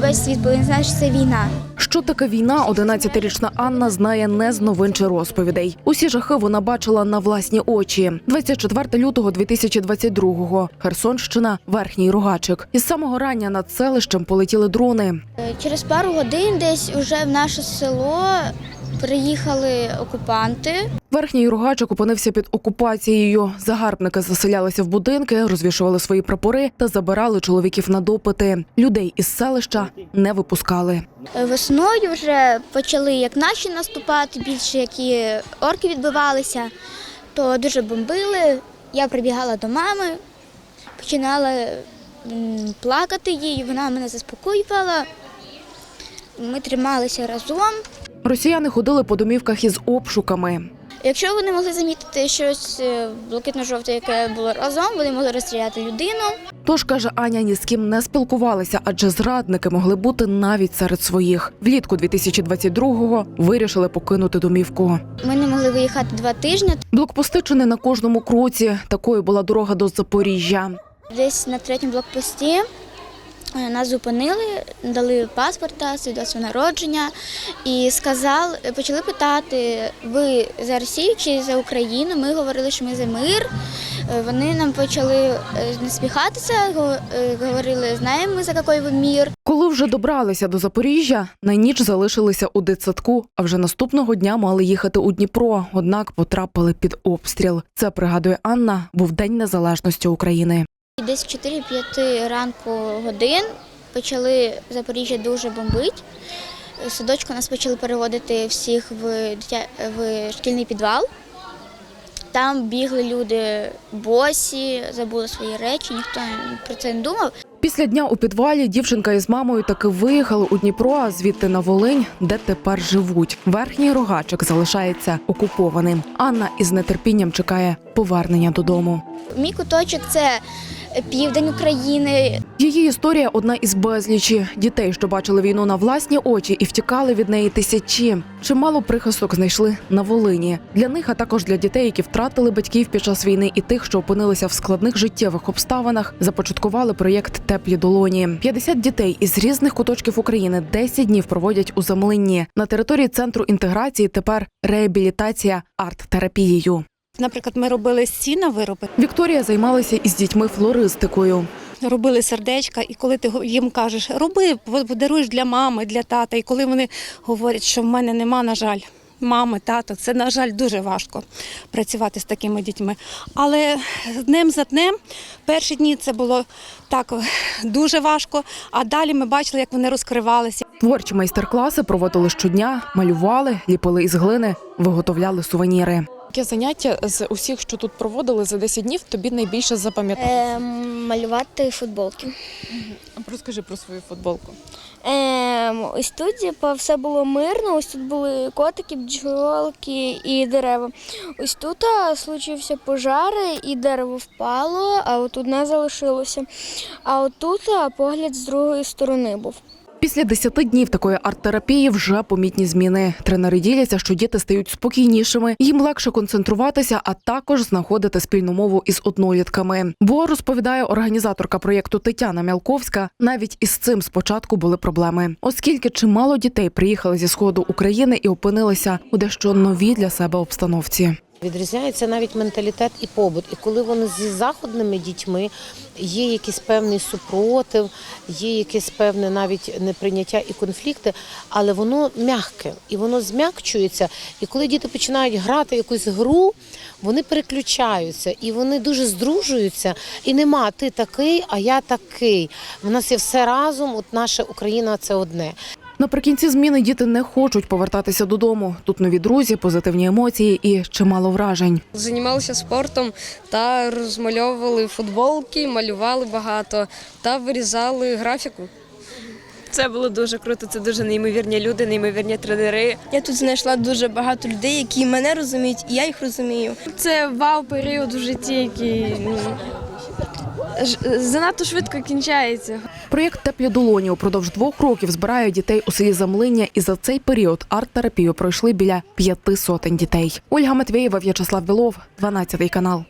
весь світ повинен знати, що це війна. Що таке війна? 11-річна Анна знає не з новин чи розповідей. Усі жахи вона бачила на власні очі. 24 лютого 2022-го. Херсонщина, верхній рогачик. Із самого рання над селищем полетіли дрони. Е, Через пару годин десь уже в наше село приїхали окупанти. Верхній рогачик опинився під окупацією. Загарбники заселялися в будинки, розвішували свої прапори та забирали чоловіків на допити. Людей із селища не випускали. Е, Весною вже почали як наші наступати, більше які орки відбивалися, то дуже бомбили. Я прибігала до мами, починала плакати їй, вона мене заспокоювала. Ми трималися разом. Росіяни ходили по домівках із обшуками. Якщо вони могли замітити щось е, блакитно-жовте, яке було разом, вони могли розстріляти людину. Тож каже Аня, ні з ким не спілкувалися, адже зрадники могли бути навіть серед своїх. Влітку 2022-го вирішили покинути домівку. Ми не могли виїхати два тижні. Блокпости чи не на кожному кроці. Такою була дорога до Запоріжжя. Десь на третьому блокпості нас зупинили, дали паспорта, свідоцтво народження і сказали, почали питати, ви за Росію чи за Україну? Ми говорили, що ми за мир. Е, Вони нам почали е, насміхатися, го- е, говорили, знаємо ми за який ви мір. Коли вже добралися до Запоріжжя, на ніч залишилися у дитсадку, а вже наступного дня мали їхати у Дніпро, однак потрапили під обстріл. Це пригадує Анна, був День Незалежності України. Десь 4-5 ранку годин почали Запоріжжя дуже бомбити. Садочку нас почали переводити всіх в, дитя... в шкільний підвал. Там бігли люди босі, забули свої речі, ніхто про це не думав. Після дня у підвалі дівчинка із мамою таки виїхали у Дніпро, а звідти на Волинь, де тепер живуть. Верхній рогачик залишається окупованим. Анна із нетерпінням чекає повернення додому. Мій куточок це південь України. Її історія одна із безлічі дітей, що бачили війну на власні очі і втікали від неї тисячі. Чимало прихисток знайшли на Волині. Для них, а також для дітей, які втратили батьків під час війни, і тих, що опинилися в складних життєвих обставинах, започаткували проєкт Теплі долоні. 50 дітей із різних куточків України 10 днів проводять у Замлинні. На території центру інтеграції тепер реабілітація арт-терапією. Наприклад, ми робили з сіна вироби, Вікторія займалася із дітьми флористикою. робили сердечка, і коли ти їм кажеш, роби, подаруєш для мами, для тата. І коли вони говорять, що в мене нема, на жаль, мами, тата, це, на жаль, дуже важко працювати з такими дітьми. Але днем за днем, перші дні це було так дуже важко, а далі ми бачили, як вони розкривалися. Творчі майстер-класи проводили щодня, малювали, ліпили із глини, виготовляли сувеніри. Яке заняття з усіх, що тут проводили за 10 днів, тобі найбільше запам'яталося? Ем, малювати футболки. Розкажи про свою футболку. Ем, ось тут типу, все було мирно, ось тут були котики, бджолки і дерева. Ось тут случився пожар, і дерево впало, а от одне залишилося. А отут погляд з другої сторони був. Після 10 днів такої арт-терапії вже помітні зміни. Тренери діляться, що діти стають спокійнішими, їм легше концентруватися, а також знаходити спільну мову із однолітками. Бо розповідає організаторка проєкту Тетяна Мялковська. Навіть із цим спочатку були проблеми, оскільки чимало дітей приїхали зі сходу України і опинилися у дещо новій для себе обстановці. Відрізняється навіть менталітет і побут. І коли вони зі заходними дітьми є якийсь певний супротив, є якесь певне навіть неприйняття і конфлікти, але воно м'яке і воно зм'якчується. І коли діти починають грати якусь гру, вони переключаються і вони дуже здружуються. І нема ти такий, а я такий. В нас є все разом. От наша Україна це одне. Наприкінці зміни діти не хочуть повертатися додому. Тут нові друзі, позитивні емоції і чимало вражень. Займалися спортом та розмальовували футболки, малювали багато та вирізали графіку. Це було дуже круто. Це дуже неймовірні люди, неймовірні тренери. Я тут знайшла дуже багато людей, які мене розуміють, і я їх розумію. Це вау період у житті, який ну, занадто швидко кінчається. Проєкт Теплі долоні упродовж двох років збирає дітей у селі Замлиння, і за цей період арт-терапію пройшли біля п'яти сотень дітей. Ольга Матвєєва, В'ячеслав Білов, 12 канал.